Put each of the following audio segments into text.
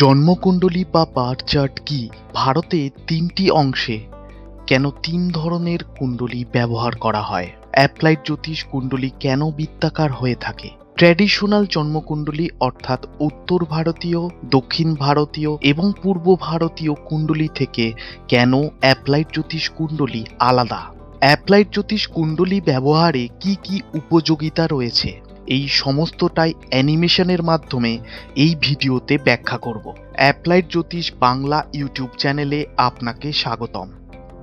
জন্মকুণ্ডলী বা bar chart কি ভারতে তিনটি অংশে? কেন তিন ধরনের কুণ্ডলী ব্যবহার করা হয়? অ্যাপ্লাইড জ্যোতিষ কুণ্ডলী কেন বৃত্তাকার হয়ে থাকে? ট্র্যাডিশনাল জন্মকুণ্ডলী অর্থাৎ উত্তর ভারতীয়, দক্ষিণ ভারতীয় এবং পূর্ব ভারতীয় কুণ্ডলী থেকে কেন অ্যাপ্লাইড জ্যোতিষ কুণ্ডলী আলাদা? অ্যাপ্লাইড জ্যোতিষ কুণ্ডলী ব্যবহারে কি কি উপযোগিতা রয়েছে? এই সমস্তটাই অ্যানিমেশনের মাধ্যমে এই ভিডিওতে ব্যাখ্যা করব। অ্যাপ্লাইড জ্যোতিষ বাংলা ইউটিউব চ্যানেলে আপনাকে স্বাগতম।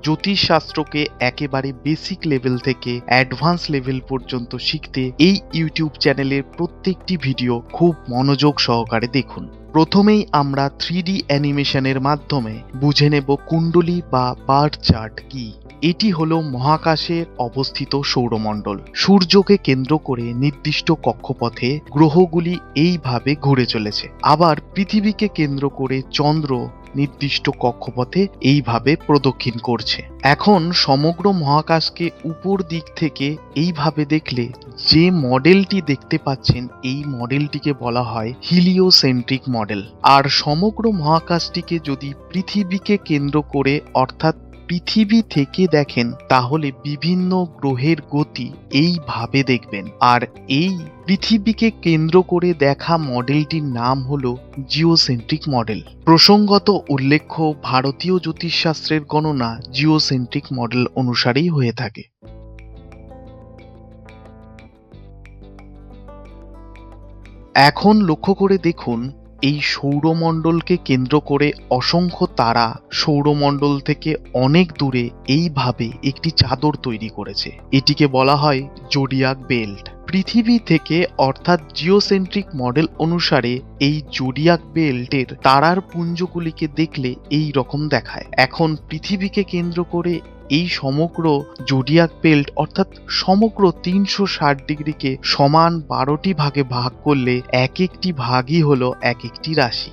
জ্যোতিষ শাস্ত্রকে একেবারে বেসিক লেভেল থেকে অ্যাডভান্স লেভেল পর্যন্ত শিখতে এই ইউটিউব চ্যানেলের প্রত্যেকটি ভিডিও খুব মনোযোগ সহকারে দেখুন। প্রথমেই আমরা থ্রি ডি অ্যানিমেশনের মাধ্যমে বুঝে নেব কুণ্ডলী বা বার্ড চার্ট কি। এটি হলো মহাকাশের অবস্থিত সৌরমণ্ডল। সূর্যকে কেন্দ্র করে নির্দিষ্ট কক্ষপথে গ্রহগুলি এইভাবে ঘুরে চলেছে। আবার পৃথিবীকে কেন্দ্র করে চন্দ্র নির্দিষ্ট কক্ষপথে এইভাবে প্রদক্ষিণ করছে। এখন সমগ্র মহাকাশকে উপর দিক থেকে এইভাবে দেখলে যে মডেলটি দেখতে পাচ্ছেন, এই মডেলটিকে বলা হয় হিলিওসেন্ট্রিক মডেল। আর সমগ্র মহাকাশটিকে যদি পৃথিবীকে কেন্দ্র করে, অর্থাৎ পৃথিবী থেকে দেখেন, তাহলে বিভিন্ন গ্রহের গতি এইভাবে দেখবেন। আর এই পৃথিবীকে কেন্দ্র করে দেখা মডেলটির নাম হলো জিওসেন্ট্রিক মডেল। প্রসঙ্গত উল্লেখ্য, ভারতীয় জ্যোতিষশাস্ত্রের গণনা জিওসেন্ট্রিক মডেল অনুসারেই হয়ে থাকে। এখন লক্ষ্য করে দেখুন এই সৌরমণ্ডলকে কেন্দ্র করে অসংখ্য তারা সৌরমণ্ডল থেকে অনেক দূরে এইভাবে একটি চাদর তৈরি করেছে। এটিকে বলা হয় জোডিয়াক বেল্ট। পৃথিবী থেকে অর্থাৎ জিওসেন্ট্রিক মডেল অনুসারে এই জোডিয়াক বেল্টের তারার পুঞ্জগুলিকে দেখলে এই রকম দেখায়। এখন পৃথিবীকে কেন্দ্র করে এই সমগ্র জোডিয়াক বেল্ট অর্থাৎ সমগ্র তিনশো ষাট ডিগ্রিকে সমান বারোটি ভাগে ভাগ করলে এক একটি ভাগই হলো এক একটি রাশি।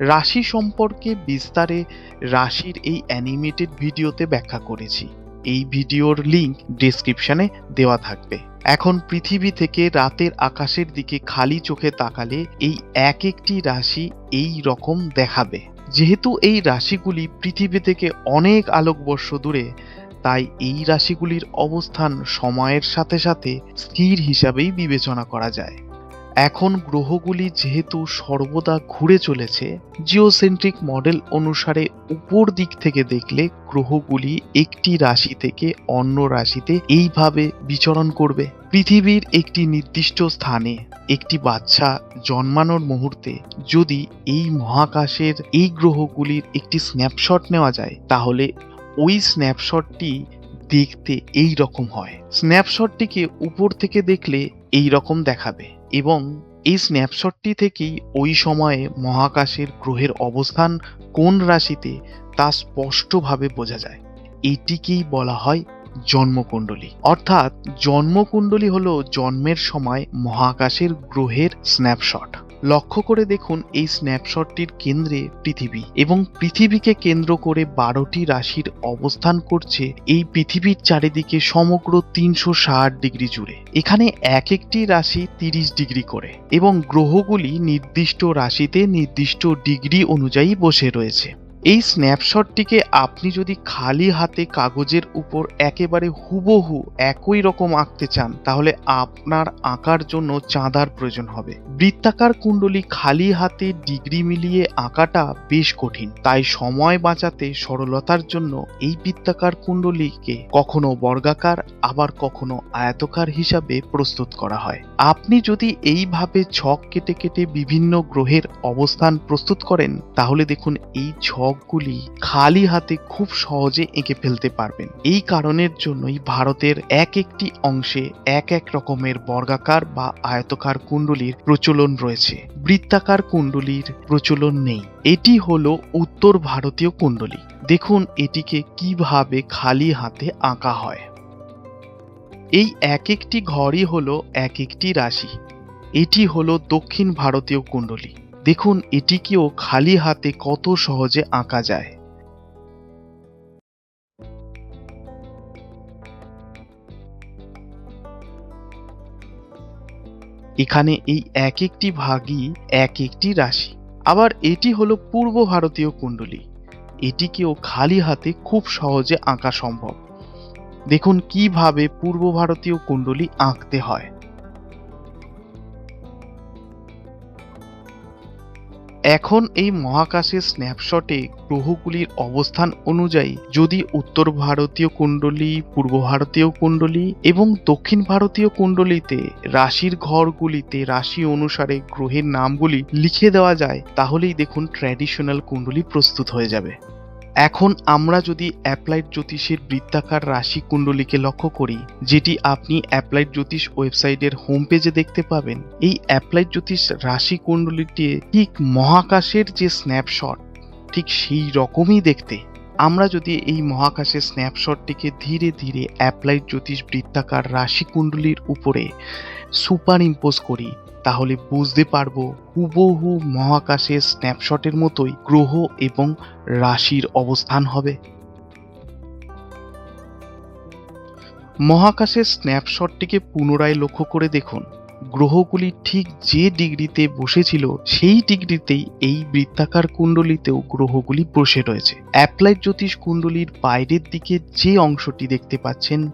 রাশি সম্পর্কে বিস্তারে রাশির এই অ্যানিমেটেড ভিডিওতে ব্যাখ্যা করেছি। এই ভিডিওর লিংক ডেসক্রিপশনে দেওয়া থাকবে। এখন পৃথিবী থেকে রাতের আকাশের দিকে খালি চোখে তাকালে এই এক একটি রাশি এই রকম দেখাবে। যেহেতু এই রাশিগুলি পৃথিবী থেকে অনেক আলোকবর্ষ দূরে, তাই এই রাশিগুলির অবস্থান সময়ের সাথে সাথে স্থির হিসাবেই বিবেচনা করা যায়। এখন গ্রহগুলি যেহেতু সর্বদা ঘুরে চলেছে জিওসেন্ট্রিক মডেল অনুসারে উপর দিক থেকে দেখলে গ্রহগুলি একটি রাশি থেকে অন্য রাশিতে এইভাবে বিচরণ করবে। পৃথিবীর একটি নির্দিষ্ট স্থানে একটি বাচ্চা জন্মানোর মুহূর্তে যদি এই মহাকাশের এই গ্রহগুলির একটি স্ন্যাপশট নেওয়া যায়, তাহলে ওই স্ন্যাপশটটি দেখতে এই রকম হয়। স্ন্যাপশটটিকে উপর থেকে দেখলে এই রকম দেখাবে। এবং এই স্ন্যাপশটটি থেকেই ওই সময়ে মহাকাশের গ্রহের অবস্থান কোন রাশিতে তা স্পষ্টভাবে বোঝা যায়। এটিকেই বলা হয় জন্মকুণ্ডলী। অর্থাৎ জন্মকুণ্ডলী হল জন্মের সময় মহাকাশের গ্রহের স্ন্যাপশট লক্ষ্য করে দেখুন এই স্ন্যাপশটটির কেন্দ্রে পৃথিবী এবং পৃথিবীকে কেন্দ্র করে বারোটি রাশির অবস্থান করছে এই পৃথিবীর চারিদিকে সমগ্র তিনশো ষাট ডিগ্রি জুড়ে। এখানে এক একটি রাশি তিরিশ ডিগ্রি করে এবং গ্রহগুলি নির্দিষ্ট রাশিতে নির্দিষ্ট ডিগ্রি অনুযায়ী বসে রয়েছে। এই স্ন্যাপশটটিকে আপনি যদি খালি হাতে কাগজের উপর একেবারে হুবহু একই রকম আঁকতে চান, তাহলে আপনার আঁকার জন্য চাঁদার প্রয়োজন হবে। বৃত্তাকার কুণ্ডলী খালি হাতে ডিগ্রি মিলিয়ে আঁকাটা বেশ কঠিন। তাই সময় বাঁচাতে সরলতার জন্য এই বৃত্তাকার কুণ্ডলীকে কখনো বর্গাকার, আবার কখনো আয়তকার হিসাবে প্রস্তুত করা হয়। আপনি যদি এইভাবে ছক কেটে কেটে বিভিন্ন গ্রহের অবস্থান প্রস্তুত করেন, তাহলে দেখুন এই ছক ছকগুলি খালি হাতে খুব সহজে এঁকে ফেলতে পারবেন। এই কারণের জন্যই ভারতের এক একটি অংশে এক এক রকমের বর্গাকার বা আয়তকার কুণ্ডলীর প্রচলন রয়েছে। বৃত্তাকার কুণ্ডলীর প্রচলন নেই। এটি হলো উত্তর ভারতীয় কুণ্ডলী। দেখুন এটিকে কীভাবে খালি হাতে আঁকা হয়। এই এক একটি ঘরই হলো এক একটি রাশি। এটি হলো দক্ষিণ ভারতীয় কুণ্ডলী। দেখুন এটিকেও খালি হাতে কত সহজে আঁকা যায়। এখানে এই এক একটি ভাগই এক একটি রাশি। আবার এটি হলো পূর্ব ভারতীয় কুণ্ডলী। এটিকেও খালি হাতে খুব সহজে আঁকা সম্ভব। দেখুন কীভাবে পূর্ব ভারতীয় কুণ্ডলী আঁকতে হয়। এখন এই মহাকাশের স্ন্যাপশটে গ্রহগুলির অবস্থান অনুযায়ী যদি উত্তর ভারতীয় কুণ্ডলী, পূর্ব ভারতীয় কুণ্ডলী এবং দক্ষিণ ভারতীয় কুণ্ডলীতে রাশির ঘরগুলিতে রাশি অনুসারে গ্রহের নামগুলি লিখে দেওয়া যায়, তাহলেই দেখুন ট্র্যাডিশনাল কুণ্ডলী প্রস্তুত হয়ে যাবে। এখন আমরা যদি অ্যাপ্লাইড জ্যোতিষের বৃত্তাকার রাশি কুণ্ডলীকে লক্ষ্য করি, যেটি আপনি অ্যাপ্লাইড জ্যোতিষ ওয়েবসাইটের হোম পেজে দেখতে পাবেন, এই অ্যাপ্লাইড জ্যোতিষ রাশি কুণ্ডলীটি ঠিক মহাকাশের যে স্ন্যাপশট, ঠিক সেই রকমই দেখতে। আমরা যদি এই মহাকাশের স্ন্যাপশটটিকে ধীরে ধীরে অ্যাপ্লাইড জ্যোতিষ বৃত্তাকার রাশি কুণ্ডলীর উপরে সুপার ইম্পোজ করি তাহলে বুঝতে পারব হুবহু মহাকাশের স্ন্যাপশটের মতোই গ্রহ এবং রাশির অবস্থান হবে। মহাকাশের স্ন্যাপশটটিকে পুনরায় লক্ষ্য করে দেখুন। গ্রহগুলি ঠিক যে ডিগ্রিতে বসেছিল সেই ডিগ্রিতেই এই বৃত্তাকার কুণ্ডলিতেও গ্রহগুলি বসে রয়েছে। অ্যাপ্লাইড জ্যোতিষ কুণ্ডলীর বাইরের দিকে যে অংশটি দেখতে পাচ্ছেন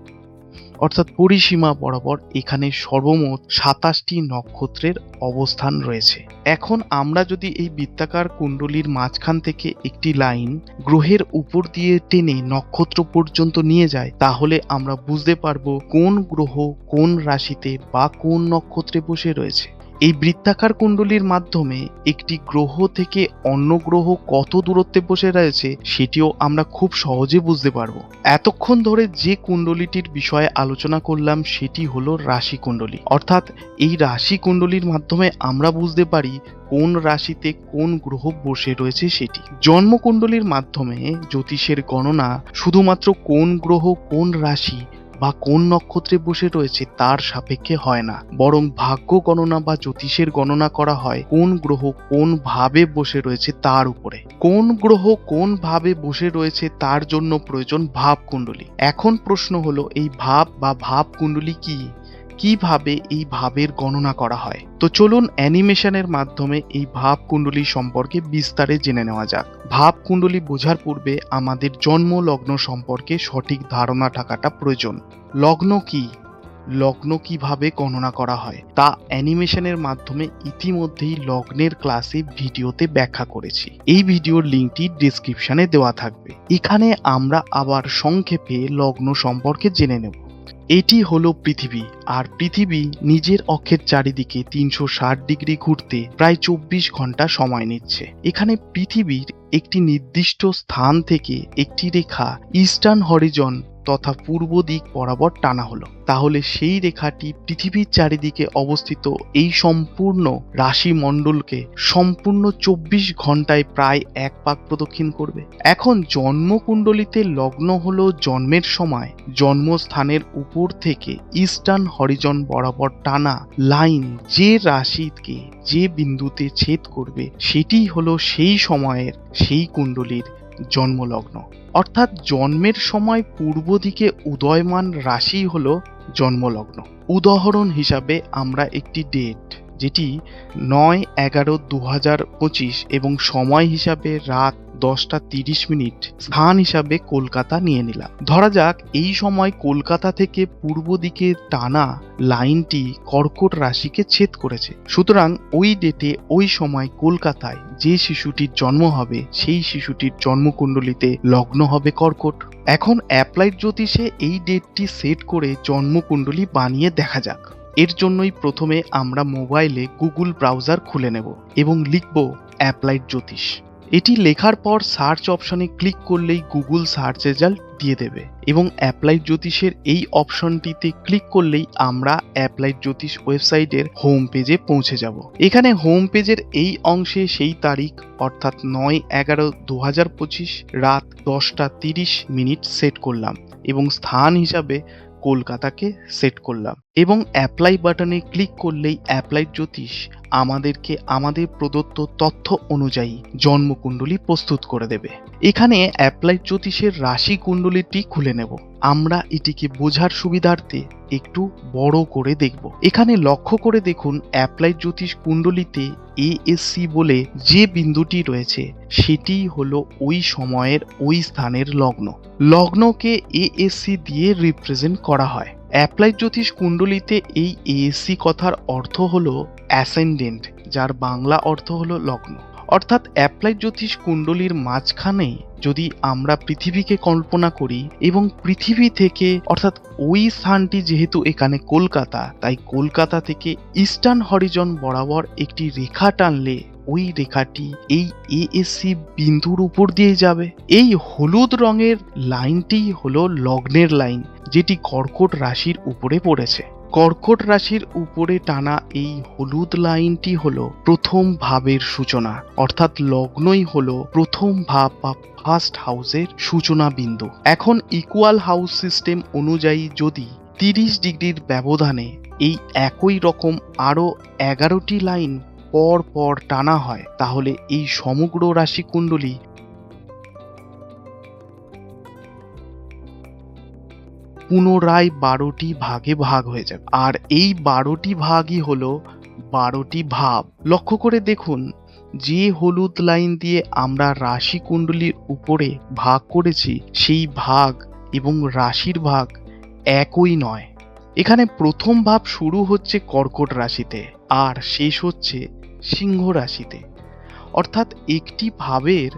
অর্থাৎ পরিসীমা বরাবর এখানে সর্বমোট সাতাশটি নক্ষত্রের অবস্থান রয়েছে। এখন আমরা যদি এই বৃত্তাকার কুণ্ডলীর মাঝখান থেকে একটি লাইন গ্রহের উপর দিয়ে টেনে নক্ষত্র পর্যন্ত নিয়ে যায়, তাহলে আমরা বুঝতে পারব কোন গ্রহ কোন রাশিতে বা কোন নক্ষত্রে বসে রয়েছে। এই বৃত্তাকার কুণ্ডলীর মাধ্যমে একটি গ্রহ থেকে অন্য গ্রহ কত দূরত্বে বসে রয়েছে সেটিও আমরা খুব সহজে বুঝতে পারব। এতক্ষণ ধরে যে কুণ্ডলীটির বিষয়ে আলোচনা করলাম সেটি হলো রাশি কুণ্ডলী। অর্থাৎ এই রাশি কুণ্ডলীর মাধ্যমে আমরা বুঝতে পারি কোন রাশিতে কোন গ্রহ বসে রয়েছে সেটি। জন্মকুণ্ডলীর মাধ্যমে জ্যোতিষের গণনা শুধুমাত্র কোন গ্রহ কোন রাশি বা কোন নক্ষত্রে বসে রয়েছে তার সাপেক্ষে হয় না। বরং ভাগ্য গণনা বা জ্যোতিষের গণনা করা হয় কোন গ্রহ কোন ভাবে বসে রয়েছে তার উপরে। কোন গ্রহ কোন ভাবে বসে রয়েছে তার জন্য প্রয়োজন ভাব কুণ্ডলী। এখন প্রশ্ন হলো, এই ভাব বা ভাব কুণ্ডলী কি? কীভাবে এই ভাবের গণনা করা হয়? তো চলুন অ্যানিমেশনের মাধ্যমে এই ভাব কুণ্ডলী সম্পর্কে বিস্তারে জেনে নেওয়া যাক। ভাব কুণ্ডলী বোঝার পূর্বে আমাদের জন্ম লগ্ন সম্পর্কে সঠিক ধারণা থাকাটা প্রয়োজন। লগ্ন কি? লগ্ন কীভাবে গণনা করা হয়? তা অ্যানিমেশনের মাধ্যমে ইতিমধ্যেই লগ্নের ক্লাসে ভিডিওতে ব্যাখ্যা করেছি। এই ভিডিওর লিঙ্কটি ডিসক্রিপশনে দেওয়া থাকবে। এখানে আমরা আবার সংক্ষেপে লগ্ন সম্পর্কে জেনে নেব। এটি হলো পৃথিবী, আর পৃথিবী নিজের অক্ষের চারিদিকে তিনশো ষাট ডিগ্রি ঘুরতে প্রায় চব্বিশ ঘণ্টা সময় নিচ্ছে। এখানে পৃথিবীর একটি নির্দিষ্ট স্থান থেকে একটি রেখা, ইস্টার্ন হরিজন তথা পূর্ব দিক বরাবর টানা হলো। তাহলে সেই রেখাটি পৃথিবীর চারিদিকে অবস্থিত এই সম্পূর্ণ রাশি মণ্ডলকে সম্পূর্ণ চব্বিশ ঘন্টায় প্রায় এক পাক প্রদক্ষিণ করবে। এখন জন্মকুণ্ডলিতে লগ্ন হলো জন্মের সময়। জন্মস্থানের উপর থেকে ইস্টার্ন হরিজন বরাবর টানা লাইন যে রাশিকে যে বিন্দুতে ছেদ করবে সেটি হলো সেই সময়ের সেই কুণ্ডলীর জন্মলগ্ন। অর্থাৎ জন্মের সময় পূর্ব দিকে উদয়মান রাশি হল জন্মলগ্ন। উদাহরণ হিসাবে আমরা একটি ডেট যেটি নয় এগারো দু হাজার পঁচিশ এবং সময় হিসাবে রাত দশটা তিরিশ মিনিট স্থান হিসাবে কলকাতা নিয়ে নিলাম। ধরা যাক, এই সময় কলকাতা থেকে পূর্ব দিকে টানা লাইনটি কর্কট রাশিকে ছেদ করেছে। সুতরাং ওই ডেটে, ওই সময় কলকাতায় যে শিশুটির জন্ম হবে, সেই শিশুটির জন্মকুণ্ডলিতে লগ্ন হবে কর্কট। এখন অ্যাপ্লাইড জ্যোতিষে এই ডেটটি সেট করে জন্মকুণ্ডলী বানিয়ে দেখা যাক। এর জন্যই প্রথমে আমরা মোবাইলে গুগল ব্রাউজার খুলে নেব এবং লিখব অ্যাপ্লাইড জ্যোতিষ। এটি লেখার পর সার্চ অপশনে ক্লিক করলেই গুগল সার্চ রেজাল্ট দিয়ে দেবে এবং অ্যাপ্লাইড জ্যোতিষের এই অপশনটিতে ক্লিক করলেই আমরা অ্যাপ্লাইড জ্যোতিষ ওয়েবসাইটের হোম পেজে পৌঁছে যাব। এখানে হোম পেজের এই অংশে সেই তারিখ, অর্থাৎ নয় এগারো দু রাত দশটা তিরিশ মিনিট সেট করলাম এবং স্থান হিসাবে কলকাতাকে সেট করলাম এবং অ্যাপ্লাই বাটনে ক্লিক করলেই অ্যাপ্লাইড জ্যোতিষ আমাদেরকে আমাদের প্রদত্ত তথ্য অনুযায়ী জন্মকুণ্ডলী প্রস্তুত করে দেবে। এখানে অ্যাপ্লাইড জ্যোতিষের রাশি কুণ্ডলীটি খুলে নেব। আমরা এটিকে বোঝার সুবিধার্থে একটু বড় করে দেখব। এখানে লক্ষ্য করে দেখুন, অ্যাপ্লাইড জ্যোতিষ কুণ্ডলিতে এএসসি বলে যে বিন্দুটি রয়েছে, সেটি হলো ওই সময়ের ওই স্থানের লগ্ন। লগ্নকে এএসসি দিয়ে রিপ্রেজেন্ট করা হয়। অ্যাপ্লাইড জ্যোতিষ কুণ্ডলিতে এই এএসসি কথার অর্থ হলো অ্যাসেন্ডেন্ট যার বাংলা অর্থ হলো লগ্ন। অর্থাৎ অ্যাপ্লাইড জ্যোতিষ কুণ্ডলীর মাঝখানে যদি আমরা পৃথিবীকে কল্পনা করি এবং পৃথিবী থেকে, অর্থাৎ ওই স্থানটি যেহেতু এখানে কলকাতা, তাই কলকাতা থেকে ইস্টার্ন হরিজন বরাবর একটি রেখা টানলে ওই রেখাটি এই এএসসি বিন্দুর উপর দিয়ে যাবে। এই হলুদ রঙের লাইনটি হলো লগ্নের লাইন, যেটি কর্কট রাশির উপরে পড়েছে। কর্কট রাশির উপরে টানা এই হলুদ লাইনটি হলো প্রথম ভাবের সূচনা, অর্থাৎ লগ্নই হলো প্রথম ভাব বা ফার্স্ট হাউসের সূচনা বিন্দু। এখন ইকুয়াল হাউস সিস্টেম অনুযায়ী যদি তিরিশ ডিগ্রির ব্যবধানে এই একই রকম আরও এগারোটি লাইন পর পর টানা হয়, তাহলে এই সমগ্র রাশি পুনরায় বারোটি ভাগে ভাগ হয়ে যাবে। আর এই বারোটি ভাগই হলো বারোটি ভাব। লক্ষ্য করে দেখুন, যে হলুদ লাইন দিয়ে আমরা রাশি কুণ্ডলীর উপরে ভাগ করেছি, সেই ভাগ এবং রাশির ভাগ একই নয়। এখানে প্রথম ভাব শুরু হচ্ছে কর্কট রাশিতে, আর শেষ হচ্ছে সিংহ রাশিতে। অর্থাৎ একটি ভাবের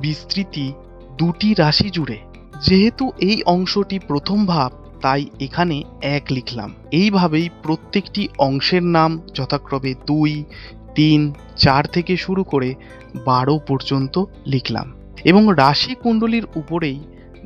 বিস্তৃতি দুটি রাশি জুড়ে। যেহেতু এই অংশটি প্রথম ভাব, তাই এখানে এক লিখলাম। এইভাবেই প্রত্যেকটি অংশের নাম যথাক্রমে দুই, তিন, চার থেকে শুরু করে বারো পর্যন্ত লিখলাম। এবং রাশি কুণ্ডলীর উপরেই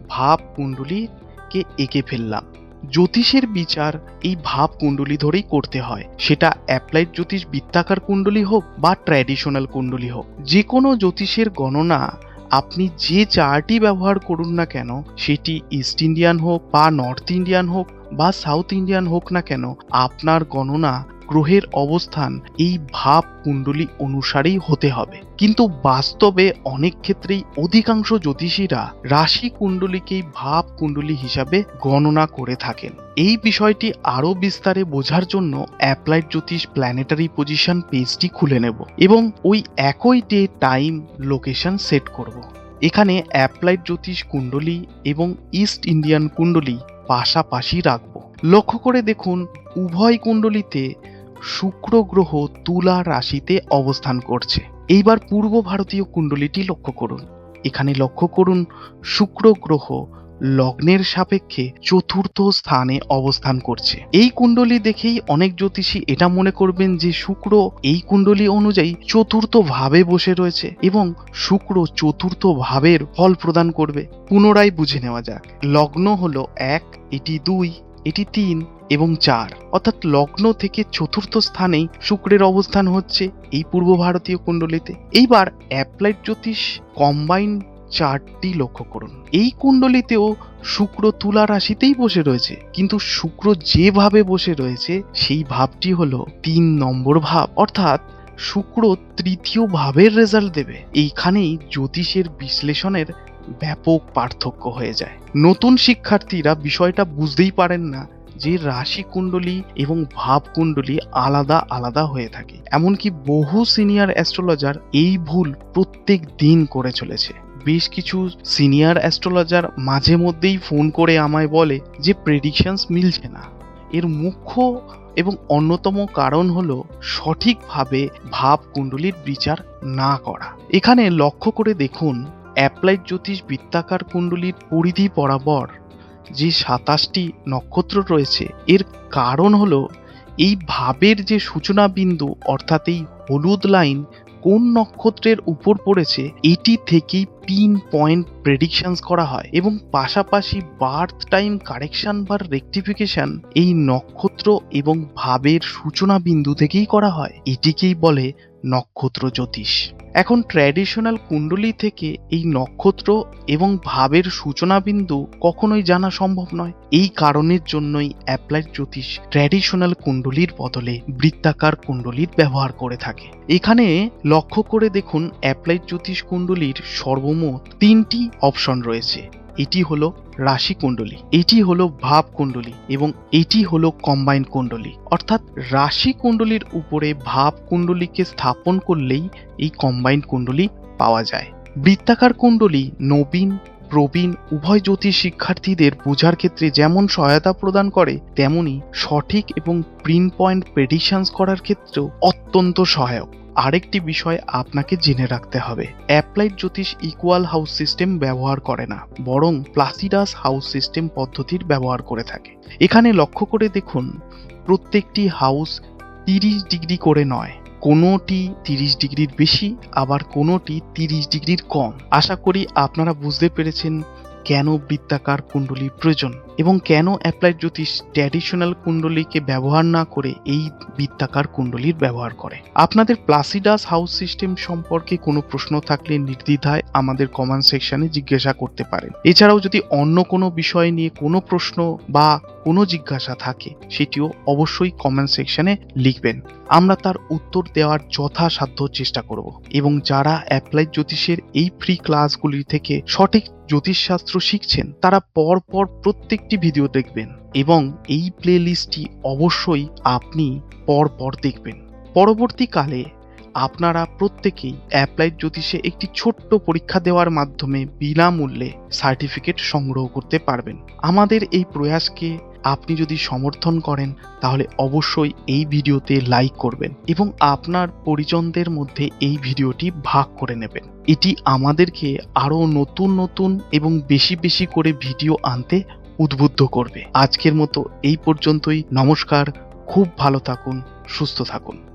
ভাব কুণ্ডলীকে এঁকে ফেললাম। জ্যোতিষের বিচার এই ভাব কুণ্ডলী ধরেই করতে হয়। সেটা অ্যাপ্লাইড জ্যোতিষ বৃত্তাকার কুণ্ডলী হোক বা ট্র্যাডিশনাল কুণ্ডলী হোক যে কোনো জ্যোতিষের গণনা আপনি যে চাটি ব্যবহার করুন না কেন, সেটি ইস্ট ইন্ডিয়ান হোক বা নর্থ ইন্ডিয়ান হোক বা সাউথ ইন্ডিয়ান হোক না কেন, আপনার গণনা গ্রহের অবস্থান এই ভাব কুণ্ডলী অনুসারেই হতে হবে। কিন্তু বাস্তবে অনেক ক্ষেত্রেই অধিকাংশ জ্যোতিষীরা রাশি কুণ্ডলীকেই ভাব কুণ্ডলী হিসাবে গণনা করে থাকেন। এই বিষয়টি আরও বিস্তারে বোঝার জন্য অ্যাপ্লাইড জ্যোতিষ প্ল্যানেটারি পজিশন পেজটি খুলে নেব এবং ওই একই ডে টাইম লোকেশন সেট করব। এখানে অ্যাপ্লাইড জ্যোতিষ কুণ্ডলী এবং ইস্ট ইন্ডিয়ান কুণ্ডলী পাশাপাশি রাখব। লক্ষ্য করে দেখুন, উভয় কুণ্ডলীতে শুক্র গ্রহ তুলা রাশিতে অবস্থান করছে। এইবার পূর্ব ভারতীয় কুণ্ডলীটি লক্ষ্য করুন। এখানে লক্ষ্য করুন, শুক্র গ্রহ লগ্নের সাপেক্ষে চতুর্থ স্থানে অবস্থান করছে। এই কুণ্ডলী দেখেই অনেক জ্যোতিষী এটা মনে করবেন যে শুক্র এই কুণ্ডলী অনুযায়ী চতুর্থ ভাবে বসে রয়েছে এবং শুক্র চতুর্থ ভাবের ফল প্রদান করবে। পুনরায় বুঝে নেওয়া যাক। লগ্ন হলো এক, এটি দুই, এটি তিন এবং চার, অর্থাৎ লগ্ন থেকে চতুর্থ স্থানেই শুক্রের অবস্থান হচ্ছে এই পূর্ব ভারতীয় কুণ্ডলিতে। এইবার অ্যাপ্লাইড জ্যোতিষ কম্বাইন চারটি লক্ষ্য করুন। এই কুণ্ডলিতেও শুক্র তুলা রাশিতেই বসে রয়েছে, কিন্তু শুক্র যেভাবে বসে রয়েছে, সেই ভাবটি হলো তিন নম্বর ভাব, অর্থাৎ শুক্র তৃতীয় ভাবের রেজাল্ট দেবে। এইখানেই জ্যোতিষের বিশ্লেষণের ব্যাপক পার্থক্য হয়ে যায়। নতুন শিক্ষার্থীরা বিষয়টা বুঝতেই পারেন না যে রাশি কুণ্ডলী এবং ভাব কুণ্ডলী আলাদা আলাদা হয়ে থাকে। এমনকি বহু সিনিয়র অ্যাস্ট্রোলজার এই ভুল প্রত্যেক দিন করে চলেছে। বেশ কিছু সিনিয়র অ্যাস্ট্রোলজার মাঝে মধ্যেই ফোন করে আমায় বলে যে প্রেডিকশনস মিলছে না। এর মুখ্য এবং অন্যতম কারণ হলো সঠিকভাবে ভাব কুণ্ডলীর বিচার না করা। এখানে লক্ষ্য করে দেখুন অ্যাপ্লাইড জ্যোতিষ বৃত্তাকার কুণ্ডলীর পরিধি বরাবর যে সাতাশটি নক্ষত্র রয়েছে, এর কারণ হলো এই ভাবের যে সূচনা বিন্দু, অর্থাৎ এই হলুদ লাইন কোন নক্ষত্রের উপর পড়েছে, এটি থেকেই পিন পয়েন্ট প্রেডিকশনস করা হয় এবং পাশাপাশি বার্থ টাইম কারেকশন বা রেকটিফিকেশন এই নক্ষত্র এবং ভাবের সূচনা বিন্দু থেকেই করা হয়। এটিকেই বলে নক্ষত্র জ্যোতিষ। এখন ট্র্যাডিশনাল কুণ্ডলী থেকে এই নক্ষত্র এবং ভাবের সূচনা বিন্দু কখনোই জানা সম্ভব নয়। এই কারণের জন্যই অ্যাপ্লাইড জ্যোতিষ ট্র্যাডিশনাল কুণ্ডলীর বদলে বৃত্তাকার কুণ্ডলীর ব্যবহার করে থাকে। এখানে লক্ষ্য করে দেখুন অ্যাপ্লাইড জ্যোতিষ কুণ্ডলীর সর্বমোট তিনটি অপশন রয়েছে। এটি হলো রাশি কুণ্ডলী, এটি হলো ভাব কুণ্ডলী এবং এটি হলো কম্বাইন কুণ্ডলী। অর্থাৎ রাশি কুণ্ডলীর উপরে ভাব কুণ্ডলীকে স্থাপন করলেই এই কম্বাইন কুণ্ডলী পাওয়া যায়। বৃত্তাকার কুণ্ডলী নবীন, প্রবীণ, উভয় জ্যোতিষ শিক্ষার্থীদের বোঝার ক্ষেত্রে যেমন সহায়তা প্রদান করে, তেমনি সঠিক এবং প্রিন্ট পয়েন্ট প্রেডিকশনস করার ক্ষেত্রেও অত্যন্ত সহায়ক। আরেকটি বিষয় আপনাকে জেনে রাখতে হবে। অ্যাপ্লাইড জ্যোতিষ ইকুয়াল হাউস সিস্টেম ব্যবহার করে না, বরং প্লাসিডাস হাউস সিস্টেম পদ্ধতির ব্যবহার করে থাকে। এখানে লক্ষ্য করে দেখুন, প্রত্যেকটি হাউস তিরিশ ডিগ্রি করে নয়, কোনোটি তিরিশ ডিগ্রির বেশি, আবার কোনোটি তিরিশ ডিগ্রির কম। আশা করি আপনারা বুঝতে পেরেছেন কেন বৃত্তাকার কুণ্ডলী প্রয়োজন। এবং কেন অ্যাপ্লাইড জ্যোতিষ ট্র্যাডিশনাল কুণ্ডলীকে ব্যবহার না করে এই বৃত্তাকার কুণ্ডলীর ব্যবহার করে? আপনাদের প্লাসিডাস হাউস সিস্টেম সম্পর্কে কোনো প্রশ্ন থাকলে নির্দ্বিধায় আমাদের কমেন্ট সেকশনে জিজ্ঞাসা করতে পারেন। এছাড়াও যদি অন্য কোনো বিষয় নিয়ে কোনো প্রশ্ন বা কোনো জিজ্ঞাসা থাকে, সেটিও অবশ্যই কমেন্ট সেকশনে লিখবেন। আমরা তার উত্তর দেওয়ার যথাসাধ্য চেষ্টা করব এবং যারা অ্যাপ্লাইড জ্যোতিষের এই ফ্রি ক্লাসগুলি থেকে সঠিক জ্যোতিষশাস্ত্র শিখছেন, তারা পর পর প্রত্যেকটি ভিডিও দেখবেন এবং এই প্লে লিস্টটি অবশ্যই আপনি পর পর দেখবেন। পরবর্তীকালে আপনারা প্রত্যেকেই অ্যাপ্লাইড জ্যোতিষে একটি ছোট্ট পরীক্ষা দেওয়ার মাধ্যমে বিনামূল্যে সার্টিফিকেট সংগ্রহ করতে পারবেন। আমাদের এই প্রয়াসকে আপনি যদি সমর্থন করেন, তাহলে অবশ্যই এই ভিডিওতে লাইক করবেন এবং আপনার পরিজনদের মধ্যে এই ভিডিওটি ভাগ করে নেবেন। এটি আমাদেরকে আরও নতুন নতুন এবং বেশি বেশি করে ভিডিও আনতে উদ্বুদ্ধ করবে। আজকের মতো এই পর্যন্তই। নমস্কার। খুব ভালো থাকুন সুস্থ থাকুন।